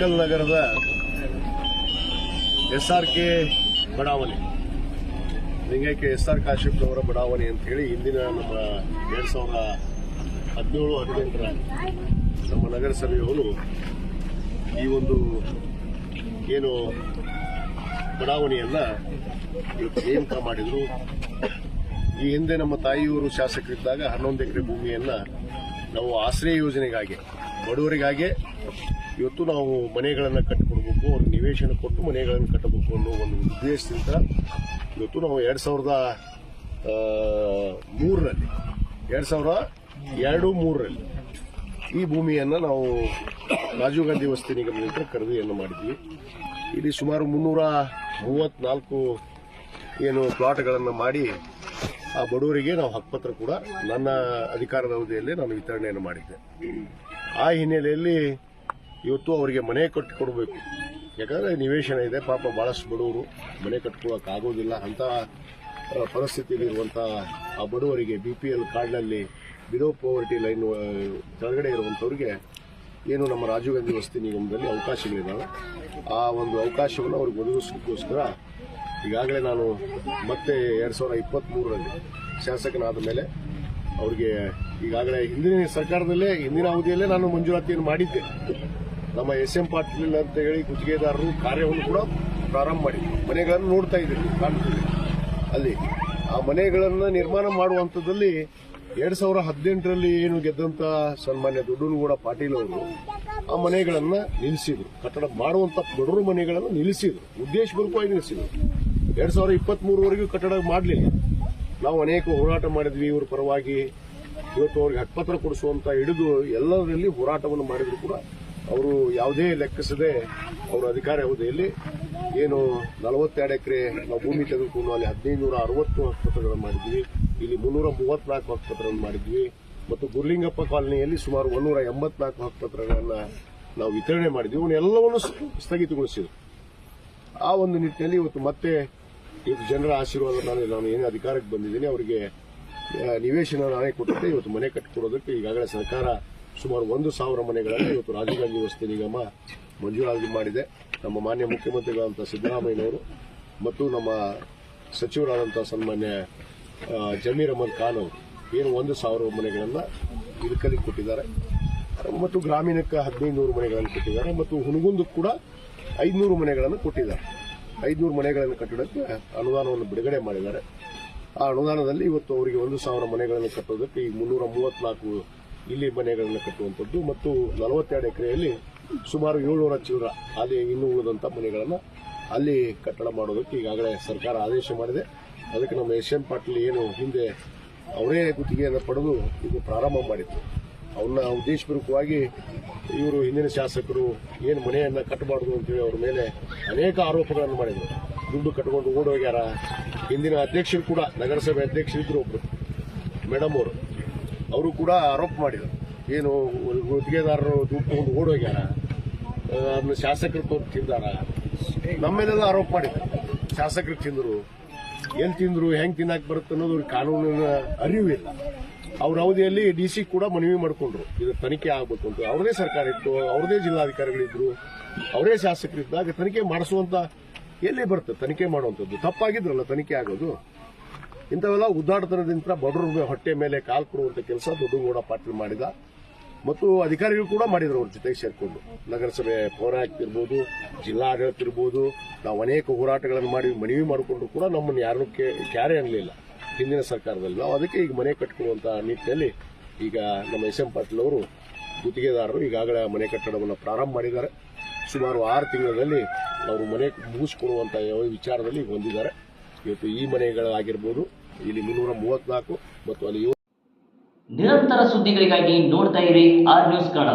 ಇಳಕಲ್ ನಗರದ S R K ಬಡಾವಣೆ. ಲಿಂಗೈಕ್ಯ ಎಸ್ ಆರ್ ಕಾಶ್ಯಪ್ನವರ ಬಡಾವಣೆ ಅಂತ ಹೇಳಿ ಇಂದಿನ ನಮ್ಮ ಎರಡ್ ಸಾವಿರದ ಹದಿನೇಳು, ಹದಿನೆಂಟರ ನಮ್ಮ ನಗರಸಭೆಯವರು ಈ ಒಂದು ಏನು ಬಡಾವಣೆಯನ್ನ ಇವತ್ತು ನೇಮಕ ಮಾಡಿದ್ರು. ಈ ಹಿಂದೆ ನಮ್ಮ ತಾಯಿಯವರು ಶಾಸಕರಿದ್ದಾಗ ಹನ್ನೊಂದು ಎಕರೆ ಭೂಮಿಯನ್ನ ನಾವು ಆಶ್ರಯ ಯೋಜನೆಗಾಗಿ ಬಡವರಿಗಾಗಿ ಇವತ್ತು ನಾವು ಮನೆಗಳನ್ನು ಕಟ್ಟಿಕೊಡ್ಬೇಕು ಅವ್ರಿಗೆ ನಿವೇಶನ ಕೊಟ್ಟು ಮನೆಗಳನ್ನು ಕಟ್ಟಬೇಕು ಅನ್ನೋ ಒಂದು ಉದ್ದೇಶದಿಂದ ಇವತ್ತು ನಾವು ಎರಡು ಸಾವಿರದ ಮೂರರಲ್ಲಿ, ಎರಡು ಸಾವಿರ ಎರಡು ಮೂರರಲ್ಲಿ ಈ ಭೂಮಿಯನ್ನು ನಾವು ರಾಜೀವ್ ಗಾಂಧಿ ವಸತಿ ನಿಗಮದಿಂದ ಖರೀದಿಯನ್ನು ಮಾಡಿದ್ವಿ. ಇಲ್ಲಿ ಸುಮಾರು ಮುನ್ನೂರ ಮೂವತ್ನಾಲ್ಕು ಏನು ಪ್ಲಾಟ್ಗಳನ್ನು ಮಾಡಿ ಆ ಬಡವರಿಗೆ ನಾವು ಹಕ್ಕುಪತ್ರ ಕೂಡ ನನ್ನ ಅಧಿಕಾರದ ಅವಧಿಯಲ್ಲಿ ನಾನು ವಿತರಣೆಯನ್ನು ಮಾಡಿದ್ದೆ. ಆ ಹಿನ್ನೆಲೆಯಲ್ಲಿ ಇವತ್ತು ಅವರಿಗೆ ಮನೆ ಕಟ್ಟಿಕೊಡ್ಬೇಕು ಯಾಕಂದರೆ ನಿವೇಶನ ಇದೆ. ಪಾಪ ಭಾಳಷ್ಟು ಬಡವರು ಮನೆ ಕಟ್ಕೊಳ್ಳೋಕೆ ಆಗೋದಿಲ್ಲ. ಅಂತ ಪರಿಸ್ಥಿತಿಯಲ್ಲಿ ಪರಿಸ್ಥಿತಿಯಲ್ಲಿರುವಂಥ ಆ ಬಡವರಿಗೆ ಬಿ ಪಿ ಎಲ್ ಕಾರ್ಡ್ನಲ್ಲಿ ಬಿಲೋ ಪೋವರ್ಟಿ ಲೈನ್ ಕೆಳಗಡೆ ಇರುವಂಥವ್ರಿಗೆ ಏನು ನಮ್ಮ ರಾಜೀವ್ ಗಾಂಧಿ ವಸತಿ ನಿಗಮದಲ್ಲಿ ಅವಕಾಶಗಳಿದ್ದಾವೆ ಆ ಒಂದು ಅವಕಾಶವನ್ನು ಅವ್ರಿಗೆ ಒದಗಿಸೋಕ್ಕೋಸ್ಕರ ಈಗಾಗಲೇ ನಾನು ಮತ್ತೆ ಎರಡು ಸಾವಿರದ ಇಪ್ಪತ್ತ್ಮೂರರಲ್ಲಿ ಶಾಸಕನಾದ ಮೇಲೆ ಅವ್ರಿಗೆ ಈಗಾಗಲೇ ಹಿಂದಿನ ಸರ್ಕಾರದಲ್ಲೇ, ಹಿಂದಿನ ಅವಧಿಯಲ್ಲೇ ನಾನು ಮಂಜೂರಾತಿಯನ್ನು ಮಾಡಿದ್ದೆ. ನಮ್ಮ ಎಸ್ ಎಂ ಪಾಟೀಲ್ ಅಂತ ಹೇಳಿ ಗುತ್ತಿಗೆದಾರರು ಕಾರ್ಯವನ್ನು ಕೂಡ ಪ್ರಾರಂಭ ಮಾಡಿದ್ರು. ಮನೆಗಳನ್ನು ನೋಡ್ತಾ ಇದ್ದೀವಿ ಕಾಣ್ತೀವಿ ಅಲ್ಲಿ ಆ ಮನೆಗಳನ್ನು ನಿರ್ಮಾಣ ಮಾಡುವಂಥದ್ದಲ್ಲಿ ಎರಡ್ ಸಾವಿರ ಹದಿನೆಂಟರಲ್ಲಿ ಏನು ಗೆದ್ದಂತ ಸನ್ಮಾನ್ಯ ದೊಡ್ಡನಗೌಡ ಪಾಟೀಲ್ ಅವರು ಆ ಮನೆಗಳನ್ನ ನಿಲ್ಲಿಸಿದ್ರು. ಕಟ್ಟಡ ಮಾಡುವಂತ ಬಡವರು ಮನೆಗಳನ್ನು ನಿಲ್ಲಿಸಿದ್ರು. ಉದ್ದೇಶಪೂರ್ವಕವಾಗಿ ನಿಲ್ಲಿಸಿದ್ರು. ಎರಡ್ ಸಾವಿರ ಇಪ್ಪತ್ತ್ ಮೂರವರೆಗೂ ಕಟ್ಟಡ ಮಾಡಲಿಲ್ಲ. ನಾವು ಅನೇಕ ಹೋರಾಟ ಮಾಡಿದ್ವಿ. ಇವ್ರ ಪರವಾಗಿ ಇವತ್ತು ಅವ್ರಿಗೆ ಹಕ್ಪತ್ರ ಕೊಡಿಸುವಂತ ಹಿಡಿದು ಎಲ್ಲದರಲ್ಲಿ ಹೋರಾಟವನ್ನು ಮಾಡಿದ್ರು ಕೂಡ ಅವರು ಯಾವುದೇ ಲೆಕ್ಕಿಸದೆ ಅವರ ಅಧಿಕಾರ ಅವಧಿಯಲ್ಲಿ ಏನು ನಲವತ್ತೆರಡು ಎಕರೆ ನಾವು ಭೂಮಿ ತೆಗೆದುಕೊಂಡು ಅಲ್ಲಿ ಹದಿನೈದು ನೂರ ಅರವತ್ತು ಆಸ್ಪತ್ರೆಗಳನ್ನು ಮಾಡಿದ್ವಿ ಇಲ್ಲಿ ಮುನ್ನೂರ ಮೂವತ್ನಾಲ್ಕು ಆಸ್ಪತ್ರೆಗಳನ್ನು ಮಾಡಿದ್ವಿ ಮತ್ತು ಗುರ್ಲಿಂಗಪ್ಪ ಕಾಲನಿಯಲ್ಲಿ ಸುಮಾರು ಒಂದೂರ ಎಂಬತ್ನಾಲ್ಕು ಆಸ್ಪತ್ರೆಗಳನ್ನು ನಾವು ವಿತರಣೆ ಮಾಡಿದ್ವಿ ಇವನ್ನೆಲ್ಲವನ್ನು ಸ್ಥಗಿತಗೊಳಿಸಿದ್ರು. ಆ ಒಂದು ನಿಟ್ಟಿನಲ್ಲಿ ಇವತ್ತು ಮತ್ತೆ ಇವತ್ತು ಜನರ ಆಶೀರ್ವಾದ ನಾನು ನಾನು ಏನು ಅಧಿಕಾರಕ್ಕೆ ಬಂದಿದ್ದೀನಿ, ಅವರಿಗೆ ನಿವೇಶನ ನಾನೇ ಕೊಟ್ಟಿದ್ದೆ. ಇವತ್ತು ಮನೆ ಕಟ್ಟಿಕೊಡೋದಕ್ಕೆ ಈಗಾಗಲೇ ಸರ್ಕಾರ ಸುಮಾರು ಒಂದು ಸಾವಿರ ಮನೆಗಳನ್ನು ಇವತ್ತು ರಾಜೀವ್ ಗಾಂಧಿ ವಸತಿ ನಿಗಮ ಮಂಜೂರಾತಿ ಮಾಡಿದೆ. ನಮ್ಮ ಮಾನ್ಯ ಮುಖ್ಯಮಂತ್ರಿಗಳಾದಂಥ ಸಿದ್ದರಾಮಯ್ಯನವರು ಮತ್ತು ನಮ್ಮ ಸಚಿವರಾದಂಥ ಸನ್ಮಾನ್ಯ ಜಮೀರ್ ಅಹಮದ್ ಖಾನ್ ಅವರು ಏನು ಒಂದು ಸಾವಿರ ಮನೆಗಳನ್ನು ಇದಕ್ಕಲ್ಲಿ ಕೊಟ್ಟಿದ್ದಾರೆ. ಮತ್ತು ಗ್ರಾಮೀಣಕ್ಕೆ ಹದಿನೈದು ನೂರು ಮನೆಗಳನ್ನು ಕೊಟ್ಟಿದ್ದಾರೆ ಮತ್ತು ಹುನಗುಂದಕ್ಕೆ ಕೂಡ ಐದುನೂರು ಮನೆಗಳನ್ನು ಕೊಟ್ಟಿದ್ದಾರೆ. ಐದುನೂರು ಮನೆಗಳನ್ನು ಕಟ್ಟಡಕ್ಕೆ ಅನುದಾನವನ್ನು ಬಿಡುಗಡೆ ಮಾಡಿದ್ದಾರೆ. ಆ ಅನುದಾನದಲ್ಲಿ ಇವತ್ತು ಅವರಿಗೆ ಒಂದು ಸಾವಿರ ಮನೆಗಳನ್ನು ಕಟ್ಟೋದಕ್ಕೆ ಈ ಮುನ್ನೂರ ಮೂವತ್ನಾಲ್ಕು ಇಲ್ಲಿ ಮನೆಗಳನ್ನು ಕಟ್ಟುವಂಥದ್ದು ಮತ್ತು ನಲವತ್ತೆರಡು ಎಕರೆಯಲ್ಲಿ ಸುಮಾರು ಏಳ್ನೂರ ಚಿಲ್ಲರ ಅಲ್ಲಿ ಇನ್ನೂ ಉಳಿದಂಥ ಮನೆಗಳನ್ನು ಅಲ್ಲಿ ಕಟ್ಟಡ ಮಾಡೋದಕ್ಕೆ ಈಗಾಗಲೇ ಸರ್ಕಾರ ಆದೇಶ ಮಾಡಿದೆ. ಅದಕ್ಕೆ ನಮ್ಮ ಎಂ ಪಾಟೀಲ್ ಏನು ಹಿಂದೆ ಅವರೇ ಗುತ್ತಿಗೆಯನ್ನು ಪಡೆದು ಇದು ಪ್ರಾರಂಭ ಮಾಡಿತ್ತು ಅವನ್ನ ಉದ್ದೇಶಪೂರ್ವಕವಾಗಿ ಇವರು ಹಿಂದಿನ ಶಾಸಕರು ಏನು ಮನೆಯನ್ನು ಕಟ್ಟಬಾರ್ದು ಅಂತೇಳಿ ಅವ್ರ ಮೇಲೆ ಅನೇಕ ಆರೋಪಗಳನ್ನು ಮಾಡಿದರು. ದುಡ್ಡು ಕಟ್ಕೊಂಡು ಓಡೋಗ್ಯಾರ. ಹಿಂದಿನ ಅಧ್ಯಕ್ಷರು ಕೂಡ ನಗರಸಭೆ ಅಧ್ಯಕ್ಷರಿದ್ದರು ಒಬ್ಬರು ಮೇಡಮ್ ಅವರು. ಅವರು ಕೂಡ ಆರೋಪ ಮಾಡಿದರು. ಏನು, ಗುತ್ತಿಗೆದಾರರು ದುಡ್ಡು ತಗೊಂಡು ಓಡೋಗ್ಯಾರ, ಅದನ್ನು ಶಾಸಕರು ತೊಗೊಂಡು ತಿಂದಾರ. ನಮ್ಮ ಮೇಲೆಲ್ಲ ಆರೋಪ ಮಾಡಿದ್ರು. ಶಾಸಕರು ತಿಂದರು. ಎಲ್ಲಿ ತಿಂದರು, ಹೆಂಗೆ ತಿನ್ನಕ್ ಬರುತ್ತೆ ಅನ್ನೋದು ಅವ್ರಿಗೆ ಕಾನೂನಿನ ಅರಿವು ಇಲ್ಲ ಅವ್ರ ಅವಧಿಯಲ್ಲಿ ಡಿ ಸಿ ಕೂಡ ಮನವಿ ಮಾಡಿಕೊಂಡ್ರು. ಇದು ತನಿಖೆ ಆಗಬೇಕು ಅಂತ. ಅವ್ರದೇ ಸರ್ಕಾರ ಇತ್ತು, ಅವ್ರದೇ ಜಿಲ್ಲಾಧಿಕಾರಿಗಳಿದ್ರು, ಅವರೇ ಶಾಸಕರಿದ್ದಾಗ ತನಿಖೆ ಮಾಡಿಸುವಂತ ಎಲ್ಲಿ ಬರುತ್ತೆ? ತನಿಖೆ ಮಾಡುವಂಥದ್ದು. ತಪ್ಪಾಗಿದ್ರಲ್ಲ, ತನಿಖೆ ಆಗೋದು. ಇಂಥವೆಲ್ಲ ಉದ್ದಾಟತನದಿಂದ ಬಡವರ ಹೊಟ್ಟೆ ಮೇಲೆ ಕಾಲ್ ಕೊಡುವಂತ ಕೆಲಸ ದೊಡ್ಡಗೌಡ ಪಾಟೀಲ್ ಮಾಡಿದ. ಮತ್ತು ಅಧಿಕಾರಿಗಳು ಕೂಡ ಮಾಡಿದ್ರು ಅವ್ರ ಜೊತೆಗೆ ಸೇರಿಕೊಂಡು. ನಗರಸಭೆ ಪೌರಾಯುಕ್ತ ಇರ್ಬೋದು, ಜಿಲ್ಲಾಡಳಿತ ಇರ್ಬೋದು, ನಾವು ಅನೇಕ ಹೋರಾಟಗಳನ್ನು ಮಾಡಿ ಮನವಿ ಮಾಡಿಕೊಂಡ್ರು ಕೂಡ ನಮ್ಮನ್ನು ಯಾರು ಕ್ಯಾರೆ ಅನ್ನಲಿಲ್ಲ ಹಿಂದಿನ ಸರ್ಕಾರದಲ್ಲಿ. ನಾವು ಅದಕ್ಕೆ ಈಗ ಮನೆ ಕಟ್ಕೊಳ್ಳುವಂತ ನಿಟ್ಟಿನಲ್ಲಿ ಈಗ ನಮ್ಮ ಎಸ್ ಎಂ ಪಾಟೀಲ್ ಅವರು ಗುತ್ತಿಗೆದಾರರು ಈಗಾಗಲೇ ಮನೆ ಕಟ್ಟಡವನ್ನು ಪ್ರಾರಂಭ ಮಾಡಿದ್ದಾರೆ. ಸುಮಾರು ಆರು ತಿಂಗಳಲ್ಲಿ ಅವರು ಮನೆ ಮುಗಿಸ್ಕೊಡುವಂಥ ವಿಚಾರದಲ್ಲಿ ಈಗ ಹೊಂದಿದ್ದಾರೆ ಇವತ್ತು ಈ ಮನೆಗಳಾಗಿರ್ಬೋದು, ಇಲ್ಲಿ ಮುನ್ನೂರ ಮೂವತ್ನಾಲ್ಕು ಮತ್ತು ಅಲ್ಲಿ ನಿರಂತರ ಸುದ್ದಿಗಳಿಗಾಗಿ ನೋಡ್ತಾ ಇರಿ ಆರ್ ನ್ಯೂಸ್ ಕನ್ನಡ.